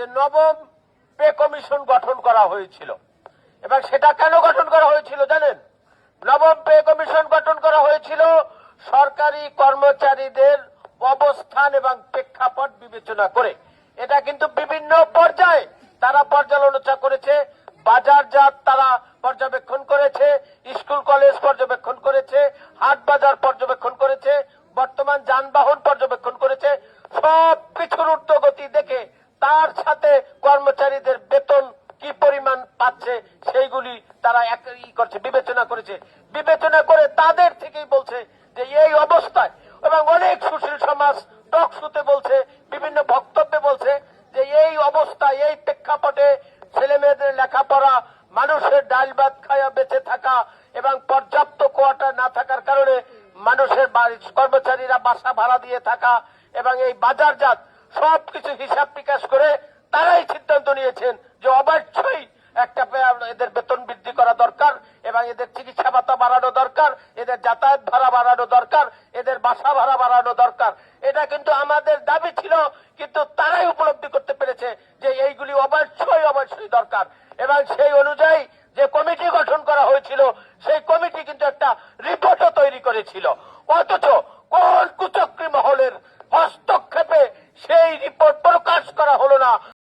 যে নবম pay commission গঠন করা হয়েছিল। এবং সেটা কেন গঠন করা হয়েছিল জানেন? নবম পে কমিশন গঠন করা হয়েছিল সরকারি কর্মচারীদের অবস্থান এবং প্রেক্ষাপট বিবেচনা করে। এটা কিন্তু বিভিন্ন পর্যায়ে তারা পর্যালোচনা করেছে, বাজারজাত তারা পর্যবেক্ষণ করেছে, স্কুল, কলেজ পর্যবেক্ষণ করেছে হাট বাজার পর্যবেক্ষণ করেছে, বর্তমান যানবাহন পর্যবেক্ষণ করেছে সব কিছুর ঊর্ধ্বগতি দেখে তার সাথে কর্মচারীদের বেতন কি পরিমাণ পাচ্ছে, সেইগুলি তারা করছে, বিবেচনা করেছে। বিবেচনা করে তাদের থেকেই বলছে যে এই অবস্থায়, এবং অনেক সুশীল সমাজ টক শুতে বলছে, বিভিন্ন বক্তব্যে বলছে যে এই অবস্থায়, এই প্রেক্ষাপটে ছেলে মেয়েদের লেখাপড়া, মানুষের ডাল ভাত খায়া বেঁচে থাকা এবং পর্যাপ্ত কোয়ার্টার না থাকার কারণে মানুষের কর্মচারীরা বাসা ভাড়া দিয়ে থাকা এবং এই বাজারজাত সবকিছু হিসাব বিকাশ করে তারাই সিদ্ধান্ত নিয়েছেন যে অবশ্যই একটা এদের বেতন বৃদ্ধি করা দরকার এবং এদের চিকিৎসা ভাতা বাড়ানো দরকার, এদের যাতায়াত ভাড়া বাড়ানো দরকার, এদের বাসা ভাড়া বাড়ানো দরকার। এটা কিন্তু আমাদের দাবি ছিল, কিন্তু তারাই উপলব্ধি করতে পেরেছে যে এইগুলি অবশ্যই অবশ্যই দরকার। এবং সেই অনুযায়ী যে কমিটি গঠন করা হয়েছিল, সেই কমিটি কিন্তু একটা রিপোর্টও তৈরি করেছিল। অথচ না